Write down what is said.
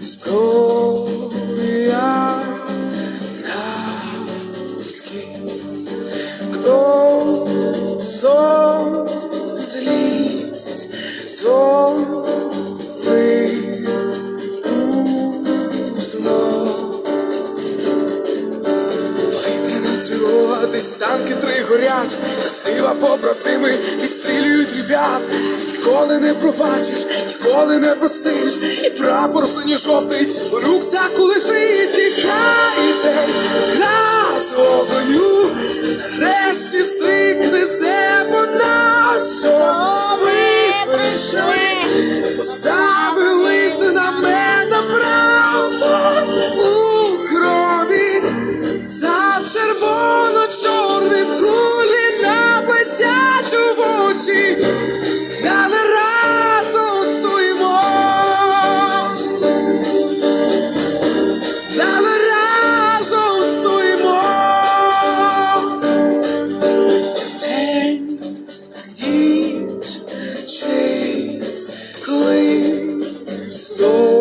Slowly I now skis the. Don't Десь танки три горять, сліва побратими відстрілюють ребят, ніколи не пробачиш, ніколи не простиш, і прапор синій жовтий у рюкзаку лежить, тікай цей град вогню, нарешті стикне з неба, на ми прийшли. slow.